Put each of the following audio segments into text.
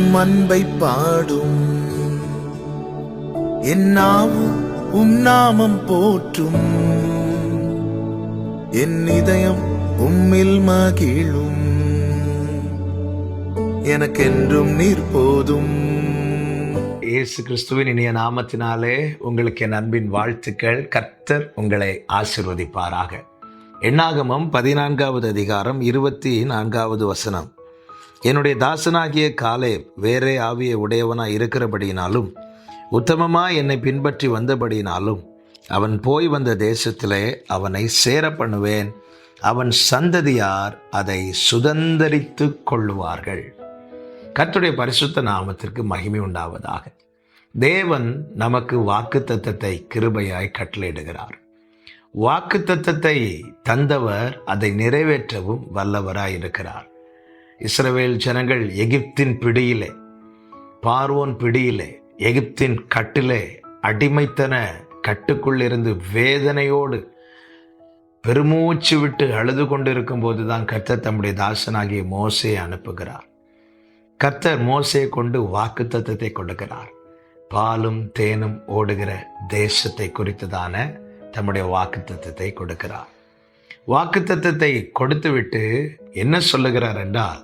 உம் அன்பை பாடும் என்னாவும் உம் நாமம் போற்றும். என் இதயம் உம்மில் மகிழும். எனக்கென்றும் நீர் போதும். இயேசு கிறிஸ்துவின் இனிய நாமத்தினாலே உங்களுக்கு என் அன்பின் வாழ்த்துக்கள். கர்த்தர் உங்களை ஆசிர்வதிப்பாராக. எண்ணாகமம் பதினான்காவது அதிகாரம் இருபத்தி நான்காவது வசனம். என்னுடைய தாசனாகிய காலே வேறே ஆவிய உடையவனாய் இருக்கிறபடியினாலும் உத்தமமாக என்னை பின்பற்றி வந்தபடியினாலும் அவன் போய் வந்த தேசத்திலே அவனை சேர பண்ணுவேன் அவன் சந்ததியார் அதை சுதந்தரித்து கொள்ளுவார்கள். கத்துடைய பரிசுத்த நாமத்திற்கு மகிமை உண்டாவதாக. தேவன் நமக்கு வாக்கு தத்தத்தை கிருபையாய் கட்டளையிடுகிறார். வாக்கு தத்தத்தை தந்தவர் அதை நிறைவேற்றவும் வல்லவராய் இருக்கிறார். இஸ்ரவேல் ஜனங்கள் எகிப்தின் பிடியிலே பார்வோன் பிடியிலே எகிப்தின் கட்டிலே அடிமைத்தன கட்டுக்குள்ளிருந்து வேதனையோடு பெருமூச்சு விட்டு அழுது கொண்டிருக்கும் போதுதான் கர்த்தர் தம்முடைய தாசனாகிய மோசையை அனுப்புகிறார். கர்த்தர் மோசையை கொண்டு வாக்கு தத்துவத்தை கொடுக்கிறார். பாலும் தேனும் ஓடுகிற தேசத்தை குறித்ததான தம்முடைய வாக்கு தத்துவத்தை கொடுக்கிறார். வாக்கு தத்தத்தை கொடுத்துவிட்டு என்ன சொல்லுகிறார் என்றால்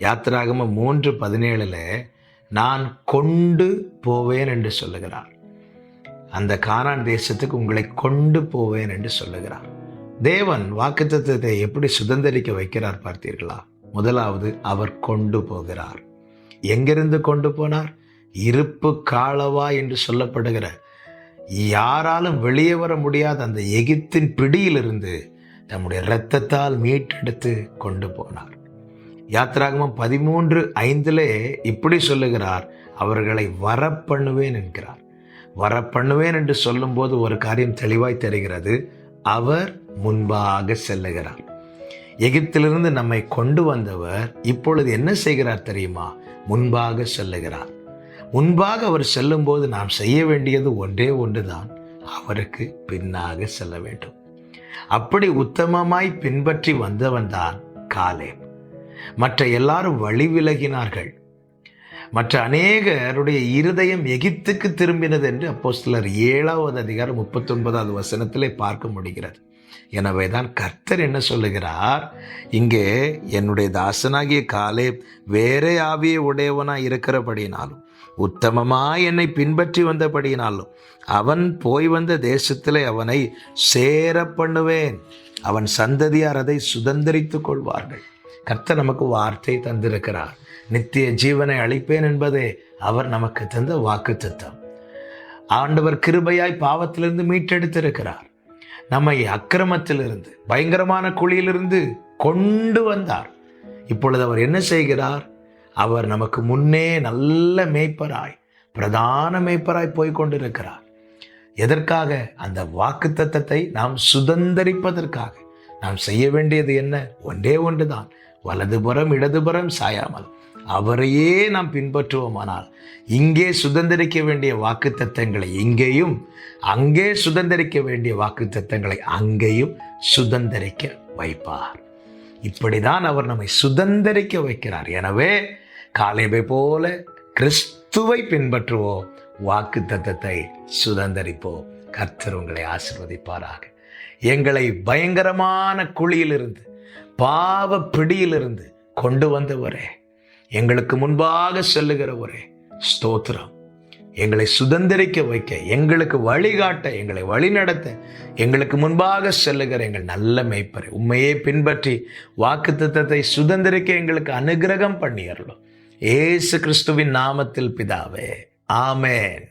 யாத்திராகம மூன்று பதினேழில் நான் கொண்டு போவேன் என்று சொல்லுகிறார். அந்த கானான் தேசத்துக்கு உங்களை கொண்டு போவேன் என்று சொல்லுகிறார். தேவன் வாக்குத்தத்தை எப்படி சுதந்திரிக்க வைக்கிறார் பார்த்தீர்களா? முதலாவது அவர் கொண்டு போகிறார். எங்கிருந்து கொண்டு போனார்? இருப்பு காலவா என்று சொல்லப்படுகிற யாராலும் வெளியே வர முடியாத அந்த எகிப்தின் பிடியிலிருந்து தம்முடைய இரத்தத்தால் மீட்டெடுத்து கொண்டு போனார். யாத்திராகமம் பதிமூன்று ஐந்திலே இப்படி சொல்லுகிறார் அவர்களை வரப்பண்ணுவேன் என்கிறார். வரப்பண்ணுவேன் என்று சொல்லும்போது ஒரு காரியம் தெளிவாய் தெரிகிறது. அவர் முன்பாக செல்லுகிறார். எகிப்திலிருந்து நம்மை கொண்டு வந்தவர் இப்பொழுது என்ன செய்கிறார் தெரியுமா? முன்பாக செல்லுகிறார். முன்பாக அவர் செல்லும்போது நாம் செய்ய வேண்டியது ஒன்றே ஒன்றுதான். அவருக்கு பின்னாக செல்ல வேண்டும். அப்படி உத்தமமாய் பின்பற்றி வந்தவன்தான் காலே மற்ற எல்லாரும் வழி விலகினார்கள். மற்ற அநேகருடைய இருதயம் எகிப்துக்கு திரும்பினது என்று அப்போ சிலர் ஏழாவது அதிகாரம் முப்பத்தொன்பதாவது வசனத்திலே பார்க்க முடிகிறது. எனவே தான் கர்த்தர் என்ன சொல்லுகிறார்? இங்கே என்னுடைய தாசனாகிய காலே வேறே ஆவிய உடையவனாக இருக்கிறபடினாலும் உத்தமமாய் என்னை பின்பற்றி வந்தபடியினாலும் அவன் போய் வந்த தேசத்திலே அவனை சேர பண்ணுவேன். அவன் சந்ததியார் அதை சுதந்திரித்துக் கொள்வார்கள். கர்த்தர் நமக்கு வார்த்தை தந்திருக்கிறார். நித்திய ஜீவனை அளிப்பேன் என்பதே அவர் நமக்கு தந்த வாக்கு தத்தம் ஆண்டவர் கிருபையாய் பாவத்திலிருந்து மீட்டெடுத்திருக்கிறார். நம்மை அக்கிரமத்திலிருந்து பயங்கரமான குழியிலிருந்து கொண்டு வந்தார். இப்பொழுது அவர் என்ன செய்கிறார்? அவர் நமக்கு முன்னே நல்ல மேய்ப்பராய் பிரதான மேய்ப்பராய் போய்கொண்டிருக்கிறார். எதற்காக? அந்த வாக்கு தத்தத்தை நாம் சுதந்தரிப்பதற்காக. நாம் செய்ய வேண்டியது என்ன? ஒன்றே ஒன்றுதான். வலதுபுறம் இடதுபுறம் சாயாமல். அவரையே நாம் பின்பற்றுவோமானால் இங்கே சுதந்திரிக்க வேண்டிய வாக்கு தத்தங்களை இங்கேயும் அங்கே சுதந்திரிக்க வேண்டிய வாக்கு தத்தங்களை அங்கேயும் சுதந்திரிக்க வைப்பார். இப்படிதான் அவர் நம்மை சுதந்திரிக்க வைக்கிறார். எனவே காலேபை போல கிறிஸ்துவை பின்பற்றுவோம். வாக்கு தத்தத்தை சுதந்திரிப்போம். கர்த்தர் உங்களை ஆசிர்வதிப்பாராக. எங்களை பயங்கரமான குழியிலிருந்து பாவ பிடியிலிருந்து கொண்டு வந்தவரே. எங்களுக்கு முன்பாக செல்லுகிறவரே. ஸ்தோத்திரம். எங்களை சுதந்திரிக்க வைக்க எங்களுக்கு வழிகாட்ட எங்களை வழிநடத்த எங்களுக்கு முன்பாக செல்லுகிற எங்கள் நல்ல மேய்ப்பரை. உண்மையே பின்பற்றி வாக்கு சுதந்திரிக்க எங்களுக்கு அனுகிரகம் பண்ணியறலும் ஏசு கிறிஸ்துவின் நாமத்தில் பிதாவே. ஆமேன்.